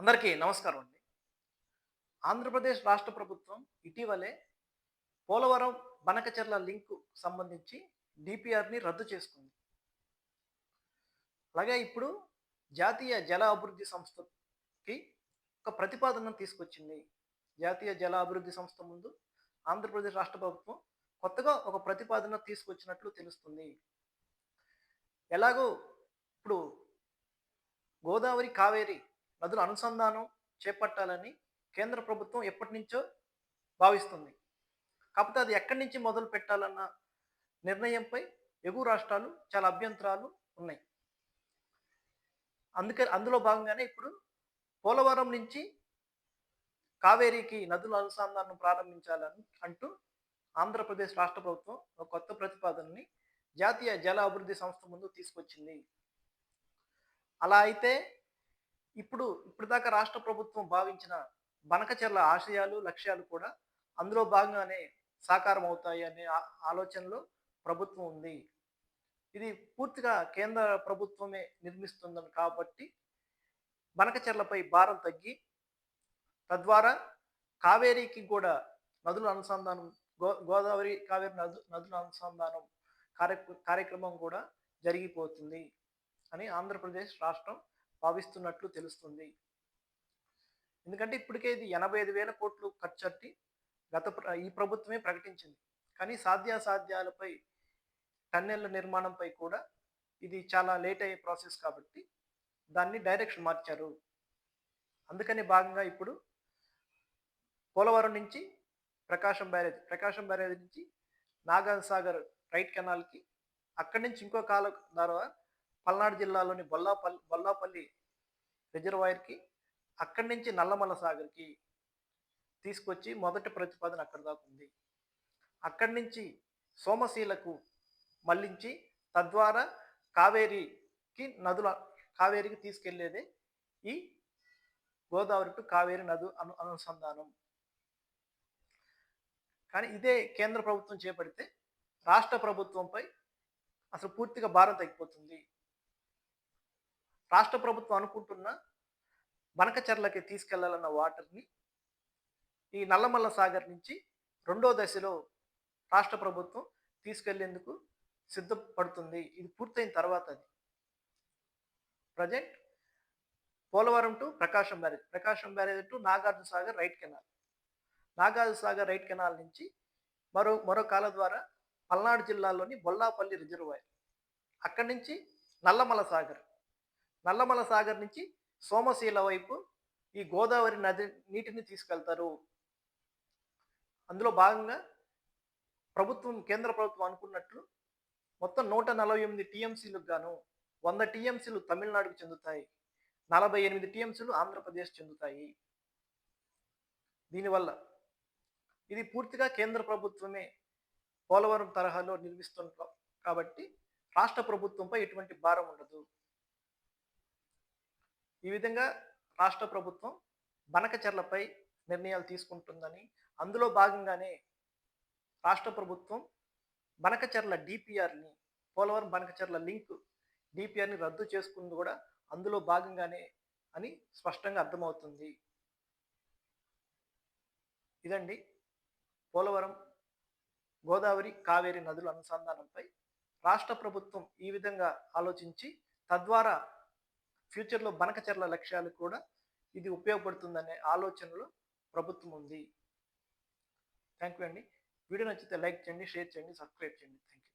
అందరికీ నమస్కారం అండి. ఆంధ్రప్రదేశ్ రాష్ట్ర ప్రభుత్వం ఇటీవలే పోలవరం బనకచెర్ల లింకు సంబంధించి డిపిఆర్ని రద్దు చేసుకుంది. అలాగే ఇప్పుడు జాతీయ జల అభివృద్ధి సంస్థకి ఒక ప్రతిపాదన తీసుకొచ్చింది. జాతీయ జల అభివృద్ధి సంస్థ ముందు ఆంధ్రప్రదేశ్ రాష్ట్ర ప్రభుత్వం కొత్తగా ఒక ప్రతిపాదన తీసుకొచ్చినట్లు తెలుస్తుంది. ఎలాగో ఇప్పుడు గోదావరి కావేరి నదుల అనుసంధానం చేపట్టాలని కేంద్ర ప్రభుత్వం ఎప్పటి నుంచో భావిస్తుంది. కాకపోతే అది ఎక్కడి నుంచి మొదలు పెట్టాలన్న నిర్ణయంపై ఎగువ రాష్ట్రాలు చాలా అభ్యంతరాలు ఉన్నాయి. అందుకే అందులో భాగంగానే ఇప్పుడు పోలవరం నుంచి కావేరీకి నదుల అనుసంధానం ప్రారంభించాలని అంటూ ఆంధ్రప్రదేశ్ రాష్ట్ర ప్రభుత్వం ఒక కొత్త ప్రతిపాదనని జాతీయ జల అభివృద్ధి సంస్థ ముందు తీసుకొచ్చింది. అలా అయితే ఇప్పుడు ఇప్పటిదాకా రాష్ట్ర ప్రభుత్వం భావించిన బనకచెర్ల ఆశయాలు లక్ష్యాలు కూడా అందులో భాగంగానే సాకారం అవుతాయి అనే ఆలోచనలో ప్రభుత్వం ఉంది. ఇది పూర్తిగా కేంద్ర ప్రభుత్వమే నిర్మిస్తుందని కాబట్టి బనకచెర్లపై భారం తగ్గి తద్వారా కావేరీకి కూడా నదుల అనుసంధానం గో గోదావరి కావేరి నదు నదుల అనుసంధానం కార్య కార్యక్రమం కూడా జరిగిపోతుంది అని ఆంధ్రప్రదేశ్ రాష్ట్రం భావిస్తున్నట్లు తెలుస్తుంది. ఎందుకంటే ఇప్పటికే ఇది ఎనభై ఐదు వేల కోట్లు ఖర్చట్టి గత ప్ర- ఈ ప్రభుత్వమే ప్రకటించింది. కానీ సాధ్యాసాధ్యాలపై టన్నెళ్ళ నిర్మాణంపై కూడా ఇది చాలా లేట్ అయ్యే ప్రాసెస్ కాబట్టి దాన్ని డైరెక్షన్ మార్చారు. అందుకని భాగంగా ఇప్పుడు పోలవరం నుంచి ప్రకాశం బ్యారేజ్ ప్రకాశం బ్యారేజ్ నుంచి నాగార్ సాగర్ రైట్ కెనాల్కి అక్కడి నుంచి ఇంకో కాల ద్వారా పల్నాడు జిల్లాలోని బొల్లాపల్లి బొల్లాపల్లి రిజర్వాయర్కి అక్కడి నుంచి నల్లమల సాగర్కి తీసుకొచ్చి మొదటి ప్రతిపాదన అక్కడి దాకా ఉంది. అక్కడి నుంచి సోమశీలకు మళ్ళించి తద్వారా కావేరికి నదుల కావేరికి తీసుకెళ్ళేదే ఈ గోదావరి టు కావేరి నదు అను అనుసంధానం. కానీ ఇదే కేంద్ర ప్రభుత్వం చేపడితే రాష్ట్ర ప్రభుత్వంపై అసలు పూర్తిగా భారం తగ్గిపోతుంది. రాష్ట్ర ప్రభుత్వం అనుకుంటున్న బనకచెర్లకి తీసుకెళ్ళాలన్న వాటర్ని ఈ నల్లమల్ల సాగర్ నుంచి రెండో దశలో రాష్ట్ర ప్రభుత్వం తీసుకెళ్ళేందుకు సిద్ధపడుతుంది. ఇది పూర్తయిన తర్వాత అది. Present Polavaram to Prakasam barrage Prakasam barrage to Nagarjuna Sagar right canal. Nagarjuna Sagar right canal నుంచి మరో మరో కాల ద్వారా పల్నాడు జిల్లాలోని బొల్లాపల్లి రిజర్వాయర్. అక్కడి నుంచి నల్లమల సాగర్. నల్లమల సాగర్ నుంచి సోమశీల వైపు ఈ గోదావరి నది నీటిని తీసుకెళ్తారు. అందులో భాగంగా ప్రభుత్వం కేంద్ర ప్రభుత్వం అనుకున్నట్లు మొత్తం నూట నలభై ఎనిమిది టీఎంసీలకు గాను వంద టీఎంసీలు తమిళనాడుకు చెందుతాయి. నలభై ఎనిమిది టీఎంసీలు ఆంధ్రప్రదేశ్ చెందుతాయి. దీనివల్ల ఇది పూర్తిగా కేంద్ర ప్రభుత్వమే పోలవరం తరహాలో నిర్మిస్తుంటాం. కాబట్టి రాష్ట్ర ప్రభుత్వంపై ఎటువంటి భారం ఉండదు. ఈ విధంగా రాష్ట్ర ప్రభుత్వం బనకచర్లపై నిర్ణయాలు తీసుకుంటుందని అందులో భాగంగానే రాష్ట్ర ప్రభుత్వం బనకచెర్ల డిపిఆర్ని పోలవరం బనకచర్ల లింక్ డిపిఆర్ని రద్దు చేసుకుంది కూడా అందులో భాగంగానే అని స్పష్టంగా అర్థమవుతుంది. ఇదండి పోలవరం గోదావరి కావేరి నదుల అనుసంధానంపై రాష్ట్ర ప్రభుత్వం ఈ విధంగా ఆలోచించి తద్వారా ఫ్యూచర్లో బనకచర్ల లక్ష్యాలు కూడా ఇది ఉపయోగపడుతుందనే ఆలోచనలో ప్రభుత్వం ఉంది. థ్యాంక్ యూ అండి. వీడియో నచ్చితే లైక్ చేయండి షేర్ చేయండి సబ్స్క్రైబ్ చేయండి. Thank you